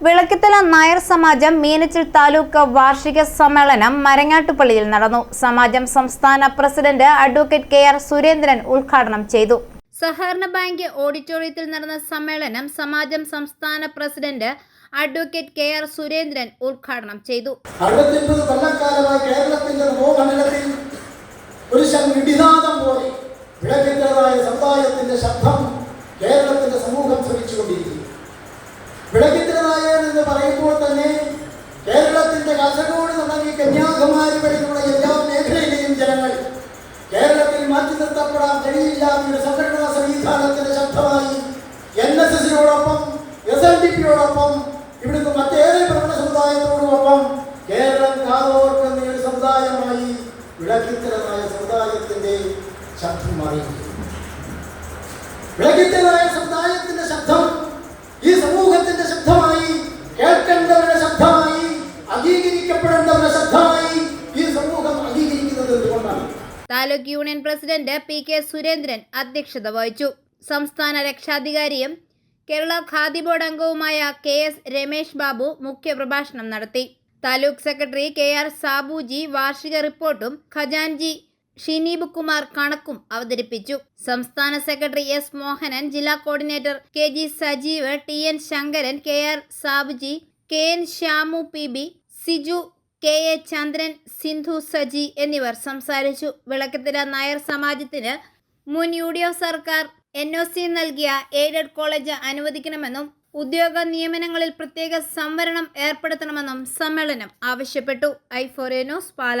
വിളക്കിത്തല നായർ സമാജം മീനച്ചിൽ താലൂക്ക് വാർഷിക സമ്മേളനം മരങ്ങാട്ടുപള്ളിയിൽ നടന്നു. സമാജം സംസ്ഥാന president advocate K R Surendran ഉദ്ഘാടനം ചെയ്തു. സഹകരണ ബാങ്ക് ഓഡിറ്റോറിയത്തിൽ നടന്ന സമ്മേളനം സമാജം സംസ്ഥാന president advocate K R Surendran ഉദ്ഘാടനം ചെയ്തു. കേരളത്തിന്റെ ഒരു പോലെ വിളക്കിന്റെതായ സമുദായത്തിന്റെ ശബ്ദം കേരളത്തിന്റെ സമൂഹം ശ്രമിച്ചുകൊണ്ടിരിക്കുന്നു പറയുമ്പോൾ തന്നെ കേരളത്തിന്റെ കാസർഗോഡ് തുടങ്ങി കന്യാകുമാരി വരെയുള്ള എല്ലാ മേഖലയിലെയും ജനങ്ങൾ കേരളത്തിൽ മാറ്റി നിർത്തപ്പെടാൻ കഴിയില്ല ഒരു സംഘടനാ സംവിധാനത്തിന്റെ ശബ്ദമായി എൻ എസ് എസിനോടൊപ്പം എസ് എൻ ഡി പിയോടൊപ്പം ഇവിടുന്ന് മറ്റേറെ പ്രബല സമുദായത്തോടൊപ്പം കേരളം കാതോർക്കുന്ന ഒരു സമുദായമായി വിളക്കിത്തരമായ സമുദായത്തിന്റെ ശബ്ദം മാറി taluk union president P K Surendran അധ്യക്ഷത വഹിച്ചു. സംസ്ഥാന രക്ഷാധികാരിയും കേരള ഖാദി ബോർഡ് അംഗവുമായ കെ എസ് രമേശ് ബാബു മുഖ്യപ്രഭാഷണം നടത്തി. Taluk secretary K R Sabuji വാർഷിക റിപ്പോർട്ടും ഖജാൻജി ഷിനീബ് കുമാർ കണക്കും അവതരിപ്പിച്ചു. സംസ്ഥാന സെക്രട്ടറി എസ് മോഹനൻ ജില്ലാ coordinator K G Sajeev T N Sankaran K R Sabuji K N Shyamu P B Siju K A Chandran Sindhu Saji എന്നിവർ സംസാരിച്ചു. വിളക്കത്തിര നായർ സമാജത്തിന് മുൻ യു ഡി എഫ് സർക്കാർ എൻ ഒ സി നൽകിയ എയ്ഡഡ് കോളേജ് അനുവദിക്കണമെന്നും ഉദ്യോഗ നിയമനങ്ങളിൽ പ്രത്യേക സംവരണം ഏർപ്പെടുത്തണമെന്നും സമ്മേളനം ആവശ്യപ്പെട്ടു. I four news Pala.